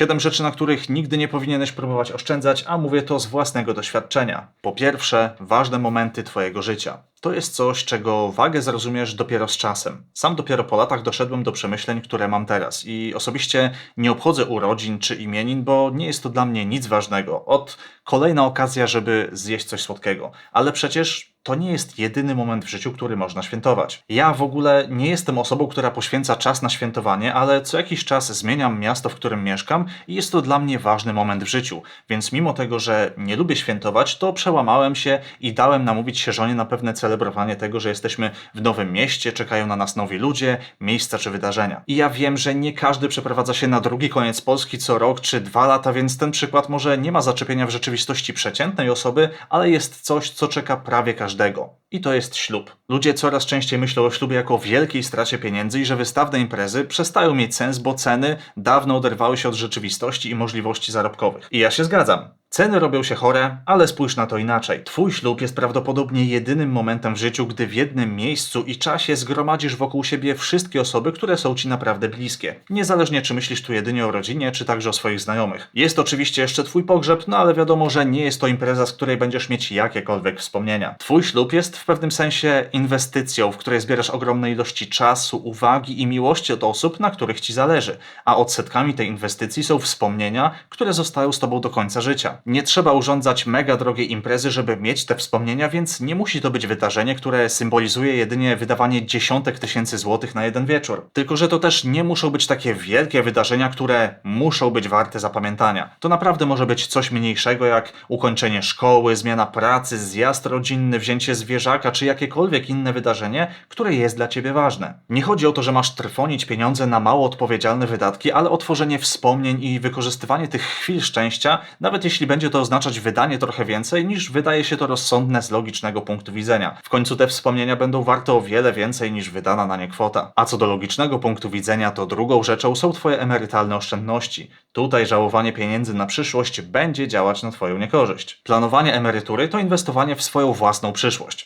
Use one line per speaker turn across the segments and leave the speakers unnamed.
7 rzeczy, na których nigdy nie powinieneś próbować oszczędzać, a mówię to z własnego doświadczenia. Po pierwsze, ważne momenty Twojego życia. To jest coś, czego wagę zrozumiesz dopiero z czasem. Sam dopiero po latach doszedłem do przemyśleń, które mam teraz i osobiście nie obchodzę urodzin czy imienin, bo nie jest to dla mnie nic ważnego. Od kolejna okazja, żeby zjeść coś słodkiego. Ale przecież to nie jest jedyny moment w życiu, który można świętować. Ja w ogóle nie jestem osobą, która poświęca czas na świętowanie, ale co jakiś czas zmieniam miasto, w którym mieszkam i jest to dla mnie ważny moment w życiu. Więc mimo tego, że nie lubię świętować, to przełamałem się i dałem namówić się żonie na pewne celebrowanie tego, że jesteśmy w nowym mieście, czekają na nas nowi ludzie, miejsca czy wydarzenia. I ja wiem, że nie każdy przeprowadza się na drugi koniec Polski co rok czy dwa lata, więc ten przykład może nie ma zaczepienia w rzeczywistości przeciętnej osoby, ale jest coś, co czeka prawie każdego. I to jest ślub. Ludzie coraz częściej myślą o ślubie jako o wielkiej stracie pieniędzy i że wystawne imprezy przestają mieć sens, bo ceny dawno oderwały się od rzeczywistości i możliwości zarobkowych. I ja się zgadzam. Ceny robią się chore, ale spójrz na to inaczej. Twój ślub jest prawdopodobnie jedynym momentem w życiu, gdy w jednym miejscu i czasie zgromadzisz wokół siebie wszystkie osoby, które są ci naprawdę bliskie. Niezależnie czy myślisz tu jedynie o rodzinie, czy także o swoich znajomych. Jest oczywiście jeszcze twój pogrzeb, no ale wiadomo, że nie jest to impreza, z której będziesz mieć jakiekolwiek wspomnienia. Twój ślub jest w pewnym sensie inwestycją, w której zbierasz ogromne ilości czasu, uwagi i miłości od osób, na których ci zależy. A odsetkami tej inwestycji są wspomnienia, które zostają z tobą do końca życia. Nie trzeba urządzać mega drogiej imprezy, żeby mieć te wspomnienia, więc nie musi to być wydarzenie, które symbolizuje jedynie wydawanie dziesiątek tysięcy złotych na jeden wieczór. Tylko, że to też nie muszą być takie wielkie wydarzenia, które muszą być warte zapamiętania. To naprawdę może być coś mniejszego, jak ukończenie szkoły, zmiana pracy, zjazd rodzinny, wzięcie zwierzaka, czy jakiekolwiek inne wydarzenie, które jest dla ciebie ważne. Nie chodzi o to, że masz trwonić pieniądze na mało odpowiedzialne wydatki, ale o tworzenie wspomnień i wykorzystywanie tych chwil szczęścia, nawet jeśli będzie to oznaczać wydanie trochę więcej, niż wydaje się to rozsądne z logicznego punktu widzenia. W końcu te wspomnienia będą warte o wiele więcej niż wydana na nie kwota. A co do logicznego punktu widzenia, to drugą rzeczą są twoje emerytalne oszczędności. Tutaj żałowanie pieniędzy na przyszłość będzie działać na twoją niekorzyść. Planowanie emerytury to inwestowanie w swoją własną przyszłość.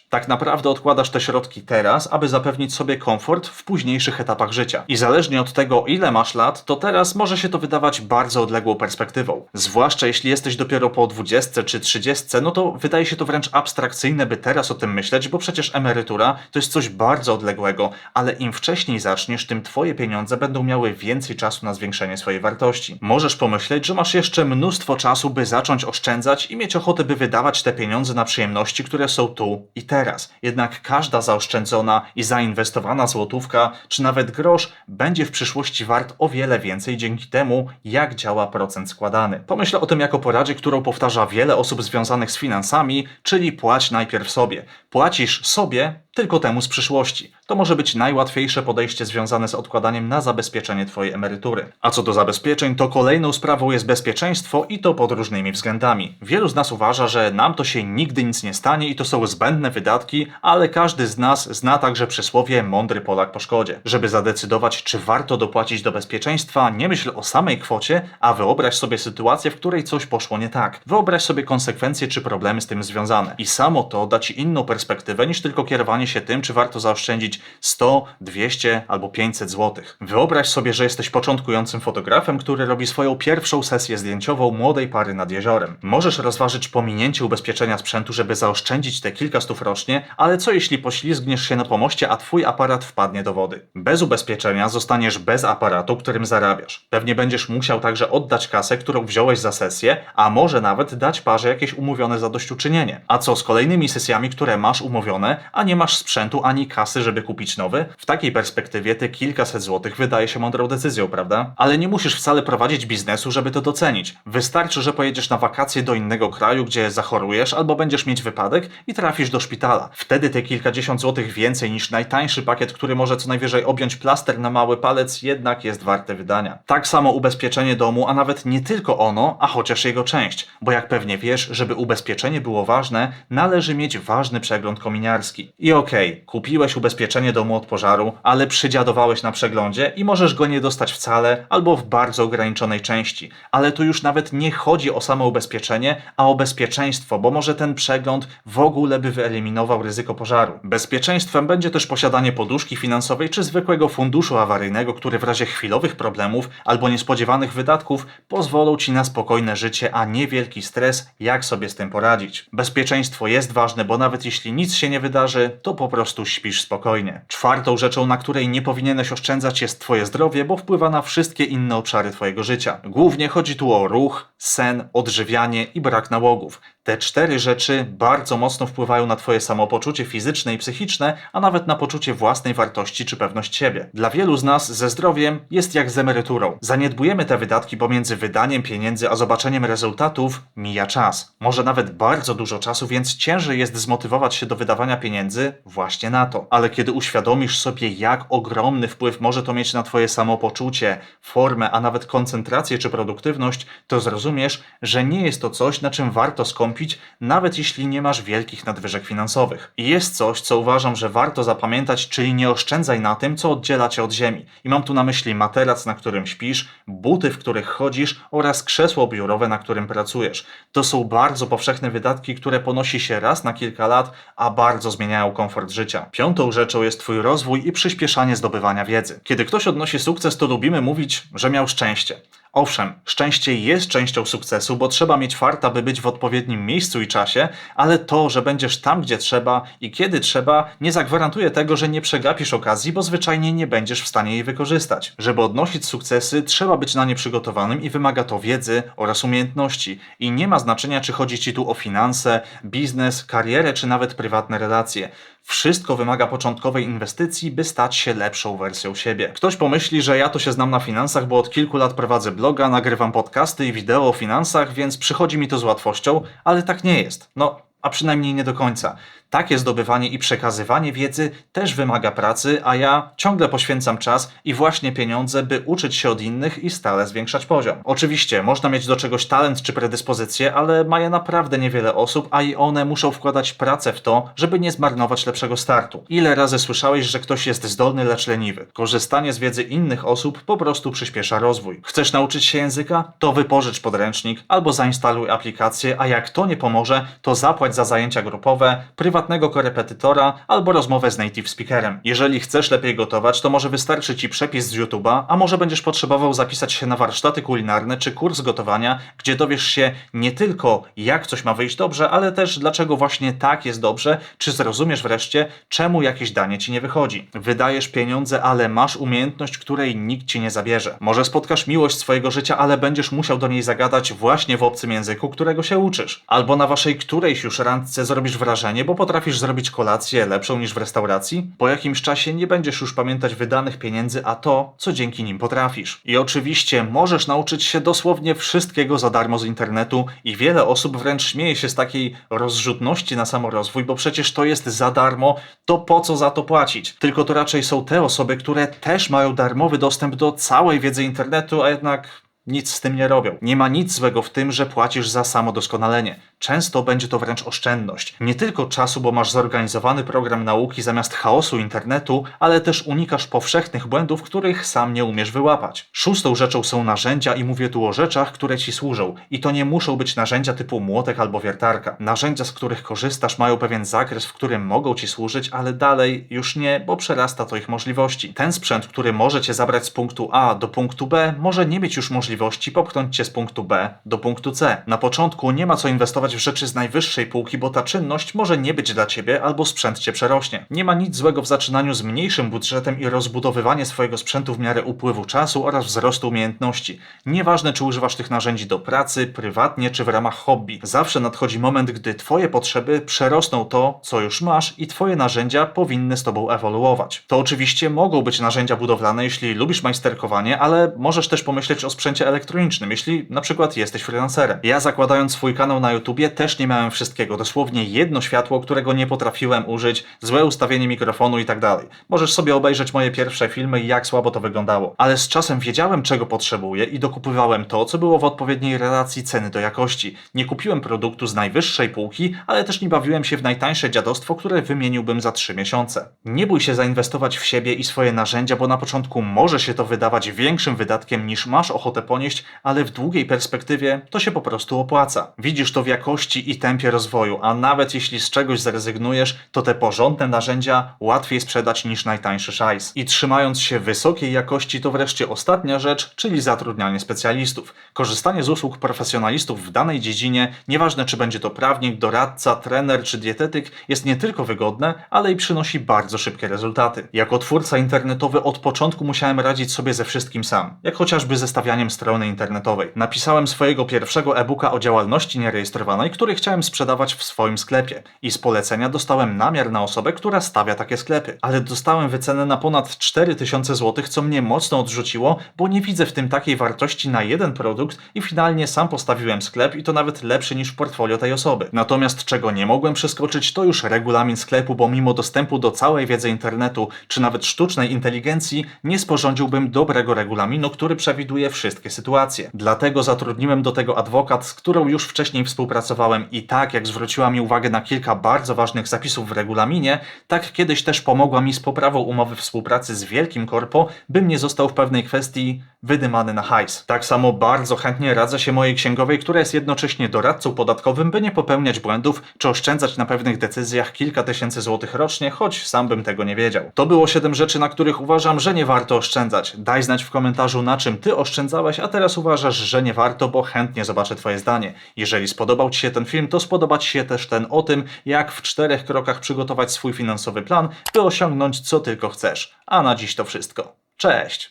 Tak naprawdę odkładasz te środki teraz, aby zapewnić sobie komfort w późniejszych etapach życia. I zależnie od tego, ile masz lat, to teraz może się to wydawać bardzo odległą perspektywą. Zwłaszcza jeśli jesteś dopiero po 20 czy 30, no to wydaje się to wręcz abstrakcyjne, by teraz o tym myśleć, bo przecież emerytura to jest coś bardzo odległego, ale im wcześniej zaczniesz, tym twoje pieniądze będą miały więcej czasu na zwiększenie swojej wartości. Możesz pomyśleć, że masz jeszcze mnóstwo czasu, by zacząć oszczędzać i mieć ochotę, by wydawać te pieniądze na przyjemności, które są tu i teraz. Jednak każda zaoszczędzona i zainwestowana złotówka, czy nawet grosz, będzie w przyszłości wart o wiele więcej dzięki temu, jak działa procent składany. Pomyśl o tym jako poradzie, którą powtarza wiele osób związanych z finansami, czyli płać najpierw sobie. Płacisz sobie tylko temu z przyszłości. To może być najłatwiejsze podejście związane z odkładaniem na zabezpieczenie Twojej emerytury. A co do zabezpieczeń, to kolejną sprawą jest bezpieczeństwo i to pod różnymi względami. Wielu z nas uważa, że nam to się nigdy nic nie stanie i to są zbędne wydatki, ale każdy z nas zna także przysłowie mądry Polak po szkodzie. Żeby zadecydować, czy warto dopłacić do bezpieczeństwa, nie myśl o samej kwocie, a wyobraź sobie sytuację, w której coś poszło nie tak. Wyobraź sobie konsekwencje czy problemy z tym związane. I samo to da Ci inną perspektywę niż tylko kierowanie się tym, czy warto zaoszczędzić 100, 200 albo 500 zł. Wyobraź sobie, że jesteś początkującym fotografem, który robi swoją pierwszą sesję zdjęciową młodej pary nad jeziorem. Możesz rozważyć pominięcie ubezpieczenia sprzętu, żeby zaoszczędzić te kilka stów rocznie, ale co jeśli poślizgniesz się na pomoście, a twój aparat wpadnie do wody? Bez ubezpieczenia zostaniesz bez aparatu, którym zarabiasz. Pewnie będziesz musiał także oddać kasę, którą wziąłeś za sesję, a może nawet dać parze jakieś umówione zadośćuczynienie. A co z kolejnymi sesjami, które masz umówione, a nie masz sprzętu ani kasy, żeby kupić nowy? W takiej perspektywie te kilkaset złotych wydaje się mądrą decyzją, prawda? Ale nie musisz wcale prowadzić biznesu, żeby to docenić. Wystarczy, że pojedziesz na wakacje do innego kraju, gdzie zachorujesz albo będziesz mieć wypadek i trafisz do szpitala. Wtedy te kilkadziesiąt złotych więcej niż najtańszy pakiet, który może co najwyżej objąć plaster na mały palec, jednak jest warte wydania. Tak samo ubezpieczenie domu, a nawet nie tylko ono, a chociaż jego część. Bo jak pewnie wiesz, żeby ubezpieczenie było ważne, należy mieć ważny przegląd kominiarski. I okej, okej, kupiłeś ubezpieczenie domu od pożaru, ale przydziadowałeś na przeglądzie i możesz go nie dostać wcale albo w bardzo ograniczonej części. Ale tu już nawet nie chodzi o samo ubezpieczenie, a o bezpieczeństwo, bo może ten przegląd w ogóle by wyeliminował ryzyko pożaru. Bezpieczeństwem będzie też posiadanie poduszki finansowej czy zwykłego funduszu awaryjnego, który w razie chwilowych problemów albo niespodziewanych wydatków pozwolą ci na spokojne życie, a nie wielki stres, jak sobie z tym poradzić. Bezpieczeństwo jest ważne, bo nawet jeśli nic się nie wydarzy, to po prostu śpisz spokojnie. Czwartą rzeczą, na której nie powinieneś oszczędzać jest twoje zdrowie, bo wpływa na wszystkie inne obszary twojego życia. Głównie chodzi tu o ruch, sen, odżywianie i brak nałogów. Te cztery rzeczy bardzo mocno wpływają na Twoje samopoczucie fizyczne i psychiczne, a nawet na poczucie własnej wartości czy pewność siebie. Dla wielu z nas ze zdrowiem jest jak z emeryturą. Zaniedbujemy te wydatki pomiędzy wydaniem pieniędzy a zobaczeniem rezultatów, mija czas. Może nawet bardzo dużo czasu, więc ciężej jest zmotywować się do wydawania pieniędzy właśnie na to. Ale kiedy uświadomisz sobie, jak ogromny wpływ może to mieć na Twoje samopoczucie, formę, a nawet koncentrację czy produktywność, to zrozumiesz, że nie jest to coś, na czym warto skąpić nawet jeśli nie masz wielkich nadwyżek finansowych. I jest coś, co uważam, że warto zapamiętać, czyli nie oszczędzaj na tym, co oddziela cię od ziemi. I mam tu na myśli materac, na którym śpisz, buty, w których chodzisz oraz krzesło biurowe, na którym pracujesz. To są bardzo powszechne wydatki, które ponosi się raz na kilka lat, a bardzo zmieniają komfort życia. Piątą rzeczą jest Twój rozwój i przyspieszanie zdobywania wiedzy. Kiedy ktoś odnosi sukces, to lubimy mówić, że miał szczęście. Owszem, szczęście jest częścią sukcesu, bo trzeba mieć farta, by być w odpowiednim miejscu i czasie, ale to, że będziesz tam, gdzie trzeba i kiedy trzeba, nie zagwarantuje tego, że nie przegapisz okazji, bo zwyczajnie nie będziesz w stanie jej wykorzystać. Żeby odnosić sukcesy, trzeba być na nie przygotowanym i wymaga to wiedzy oraz umiejętności. I nie ma znaczenia, czy chodzi ci tu o finanse, biznes, karierę, czy nawet prywatne relacje. Wszystko wymaga początkowej inwestycji, by stać się lepszą wersją siebie. Ktoś pomyśli, że ja to się znam na finansach, bo od kilku lat prowadzę bloga, nagrywam podcasty i wideo o finansach, więc przychodzi mi to z łatwością, ale tak nie jest. No, a przynajmniej nie do końca. Takie zdobywanie i przekazywanie wiedzy też wymaga pracy, a ja ciągle poświęcam czas i właśnie pieniądze, by uczyć się od innych i stale zwiększać poziom. Oczywiście, można mieć do czegoś talent czy predyspozycję, ale ma je naprawdę niewiele osób, a i one muszą wkładać pracę w to, żeby nie zmarnować lepszego startu. Ile razy słyszałeś, że ktoś jest zdolny, lecz leniwy? Korzystanie z wiedzy innych osób po prostu przyspiesza rozwój. Chcesz nauczyć się języka? To wypożycz podręcznik albo zainstaluj aplikację, a jak to nie pomoże, to zapłać za zajęcia grupowe, prywatne prywatnego korepetytora albo rozmowę z native speakerem. Jeżeli chcesz lepiej gotować, to może wystarczy Ci przepis z YouTube'a, a może będziesz potrzebował zapisać się na warsztaty kulinarne czy kurs gotowania, gdzie dowiesz się nie tylko jak coś ma wyjść dobrze, ale też dlaczego właśnie tak jest dobrze, czy zrozumiesz wreszcie, czemu jakieś danie Ci nie wychodzi. Wydajesz pieniądze, ale masz umiejętność, której nikt Ci nie zabierze. Może spotkasz miłość swojego życia, ale będziesz musiał do niej zagadać właśnie w obcym języku, którego się uczysz. Albo na waszej którejś już randce zrobisz wrażenie, bo potrafisz zrobić kolację lepszą niż w restauracji? Po jakimś czasie nie będziesz już pamiętać wydanych pieniędzy, a to, co dzięki nim potrafisz. I oczywiście możesz nauczyć się dosłownie wszystkiego za darmo z internetu i wiele osób wręcz śmieje się z takiej rozrzutności na samorozwój, bo przecież to jest za darmo, to po co za to płacić? Tylko to raczej są te osoby, które też mają darmowy dostęp do całej wiedzy internetu, a jednak nic z tym nie robią. Nie ma nic złego w tym, że płacisz za samodoskonalenie. Często będzie to wręcz oszczędność. Nie tylko czasu, bo masz zorganizowany program nauki zamiast chaosu internetu, ale też unikasz powszechnych błędów, których sam nie umiesz wyłapać. Szóstą rzeczą są narzędzia i mówię tu o rzeczach, które ci służą. I to nie muszą być narzędzia typu młotek albo wiertarka. Narzędzia, z których korzystasz, mają pewien zakres, w którym mogą ci służyć, ale dalej już nie, bo przerasta to ich możliwości. Ten sprzęt, który może cię zabrać z punktu A do punktu B, może nie mieć już możliwości popchnąć cię z punktu B do punktu C. Na początku nie ma co inwestować w rzeczy z najwyższej półki, bo ta czynność może nie być dla ciebie albo sprzęt cię przerośnie. Nie ma nic złego w zaczynaniu z mniejszym budżetem i rozbudowywanie swojego sprzętu w miarę upływu czasu oraz wzrostu umiejętności. Nieważne, czy używasz tych narzędzi do pracy, prywatnie czy w ramach hobby. Zawsze nadchodzi moment, gdy twoje potrzeby przerosną to, co już masz i twoje narzędzia powinny z tobą ewoluować. To oczywiście mogą być narzędzia budowlane, jeśli lubisz majsterkowanie, ale możesz też pomyśleć o sprzęcie elektronicznym, jeśli na przykład jesteś freelancerem. Ja zakładając swój kanał na YouTubie też nie miałem wszystkiego, dosłownie jedno światło, którego nie potrafiłem użyć, złe ustawienie mikrofonu i tak dalej. Możesz sobie obejrzeć moje pierwsze filmy i jak słabo to wyglądało. Ale z czasem wiedziałem czego potrzebuję i dokupywałem to, co było w odpowiedniej relacji ceny do jakości. Nie kupiłem produktu z najwyższej półki, ale też nie bawiłem się w najtańsze dziadostwo, które wymieniłbym za 3 miesiące. Nie bój się zainwestować w siebie i swoje narzędzia, bo na początku może się to wydawać większym wydatkiem niż masz ochotę ponieść, ale w długiej perspektywie to się po prostu opłaca. Widzisz to w jakości i tempie rozwoju, a nawet jeśli z czegoś zrezygnujesz, to te porządne narzędzia łatwiej sprzedać niż najtańszy szajs. I trzymając się wysokiej jakości to wreszcie ostatnia rzecz, czyli zatrudnianie specjalistów. Korzystanie z usług profesjonalistów w danej dziedzinie, nieważne czy będzie to prawnik, doradca, trener czy dietetyk, jest nie tylko wygodne, ale i przynosi bardzo szybkie rezultaty. Jako twórca internetowy od początku musiałem radzić sobie ze wszystkim sam, jak chociażby zestawianiem strony internetowej. Napisałem swojego pierwszego e-booka o działalności nierejestrowanej, który chciałem sprzedawać w swoim sklepie i z polecenia dostałem namiar na osobę, która stawia takie sklepy. Ale dostałem wycenę na ponad 4000 zł, co mnie mocno odrzuciło, bo nie widzę w tym takiej wartości na jeden produkt i finalnie sam postawiłem sklep i to nawet lepszy niż w portfolio tej osoby. Natomiast czego nie mogłem przeskoczyć to już regulamin sklepu, bo mimo dostępu do całej wiedzy internetu czy nawet sztucznej inteligencji nie sporządziłbym dobrego regulaminu, który przewiduje wszystkie sytuacje. Dlatego zatrudniłem do tego adwokat, z którą już wcześniej współpracowałem i tak jak zwróciła mi uwagę na kilka bardzo ważnych zapisów w regulaminie, tak kiedyś też pomogła mi z poprawą umowy współpracy z wielkim korpo, bym nie został w pewnej kwestii wydymany na hajs. Tak samo bardzo chętnie radzę się mojej księgowej, która jest jednocześnie doradcą podatkowym, by nie popełniać błędów czy oszczędzać na pewnych decyzjach kilka tysięcy złotych rocznie, choć sam bym tego nie wiedział. To było 7 rzeczy, na których uważam, że nie warto oszczędzać. Daj znać w komentarzu, na czym ty oszczędzałeś, a teraz uważasz, że nie warto, bo chętnie zobaczę twoje zdanie. Jeżeli spodobał ci się ten film, to spodoba ci się też ten o tym, jak w czterech krokach przygotować swój finansowy plan, by osiągnąć co tylko chcesz. A na dziś to wszystko. Cześć!